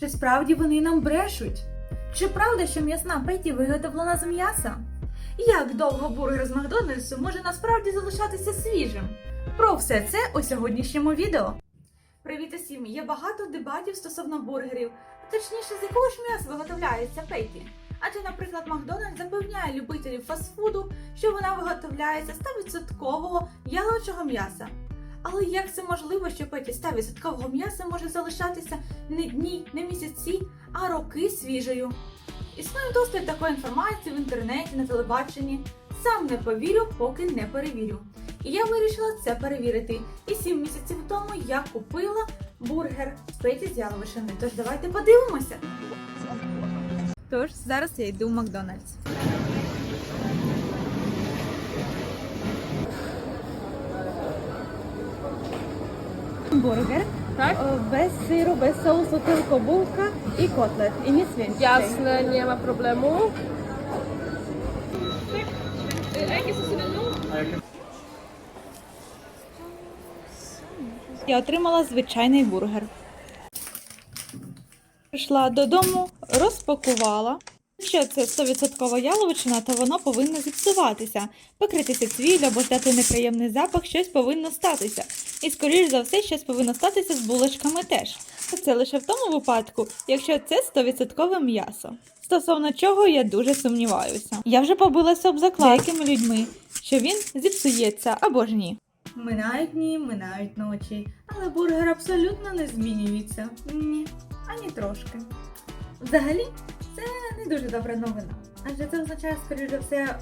Чи справді вони нам брешуть? Чи правда, що м'ясна Петі виготовлена з м'яса? Як довго бургер з Макдональдсу може насправді залишатися свіжим? Про все це у сьогоднішньому відео. Привіт усім! Є багато дебатів стосовно бургерів, точніше, з якого ж м'яса виготовляється Петі. Адже, наприклад, Макдональдс запевняє любителів фастфуду, що вона виготовляється з 100% яловичого м'яса. Але як це можливо, що Петі 100% м'яса може залишатися не дні, не місяці, а роки свіжою? Існує досить такої інформації в інтернеті, на телебаченні. Сам не повірю, поки не перевірю. І я вирішила це перевірити. І 7 місяців тому я купила бургер з Петі з яловичини. Тож давайте подивимося. Тож зараз я йду в Макдональдс. Бургер Tak? Е, без сиру, без соусу, тільки булка і котлет. І ні свинський. Jasne, nie ma problemu. Я отримала звичайний бургер. Прийшла додому, розпакувала. Якщо це 100% яловичина, то воно повинно зіпсуватися, покритися цвіль або здати неприємний запах, щось повинно статися. І, скоріш за все, щось повинно статися з булочками теж. Та Це лише в тому випадку, якщо це 100% м'ясо. Стосовно чого я дуже сумніваюся. Я вже побилася об заклад деякими людьми, що він зіпсується або ж ні. Минають дні, минають ночі, але бургер абсолютно не змінюється. Ні, ані трошки. Взагалі, це не дуже добра новина. Адже це означає, скоріш за все,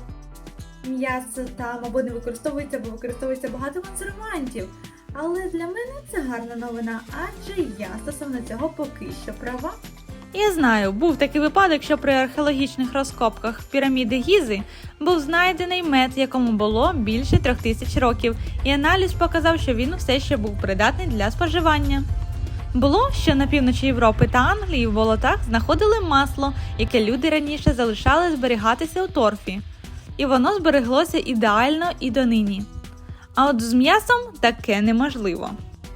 м'ясо там або не використовується, або використовується багато консервантів. Але для мене це гарна новина, адже я стосовно цього поки що права. Я знаю, був такий випадок, що при археологічних розкопках піраміди Гізи був знайдений мед, якому було більше трьох тисяч років, і аналіз показав, що він все ще був придатний для споживання. Було, що на півночі Європи та Англії в болотах знаходили масло, яке люди раніше залишали зберігатися у торфі, і воно збереглося ідеально і донині. А от з м'ясом таке неможливо.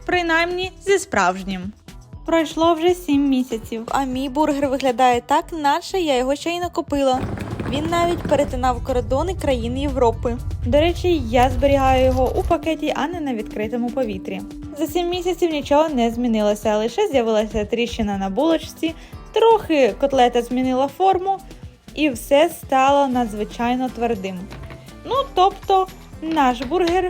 Принаймні зі справжнім. Пройшло вже 7 місяців, а мій бургер виглядає так, наче я його ще й не купила. Він навіть перетинав кордони країн Європи. До речі, я зберігаю його у пакеті, а не на відкритому повітрі. За 7 місяців нічого не змінилося, лише з'явилася тріщина на булочці, трохи котлета змінила форму, і все стало надзвичайно твердим. Ну, тобто, наш бургер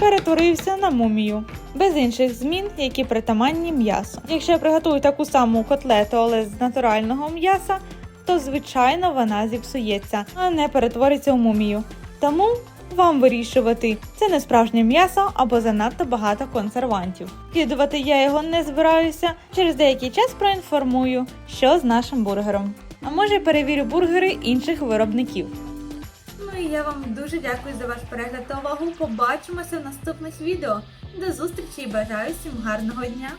перетворився на мумію. Без інших змін, які притаманні м'ясу. Якщо я приготую таку саму котлету, але з натурального м'яса, то звичайно вона зіпсується, а не перетвориться у мумію. Тому вам вирішувати, це не справжнє м'ясо або занадто багато консервантів. Кидувати я його не збираюся. Через деякий час проінформую, що з нашим бургером. А може перевірю бургери інших виробників. Ну і я вам дуже дякую за ваш перегляд та увагу. Побачимося в наступних відео. До зустрічі і бажаю всім гарного дня!